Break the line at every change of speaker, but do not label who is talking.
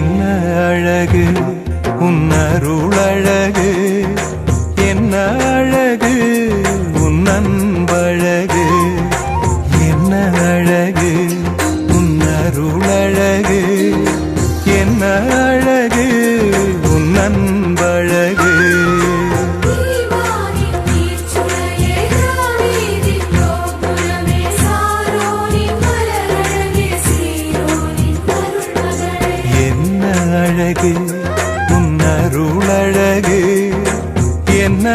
என்ன அழகு? உன்னருளழகு என்ன அழகு? உன் அன்பழகு என்ன அழகு? உன்னருளழகு என்ன அழகு?
அழகு உன்னருளழகு
என்ன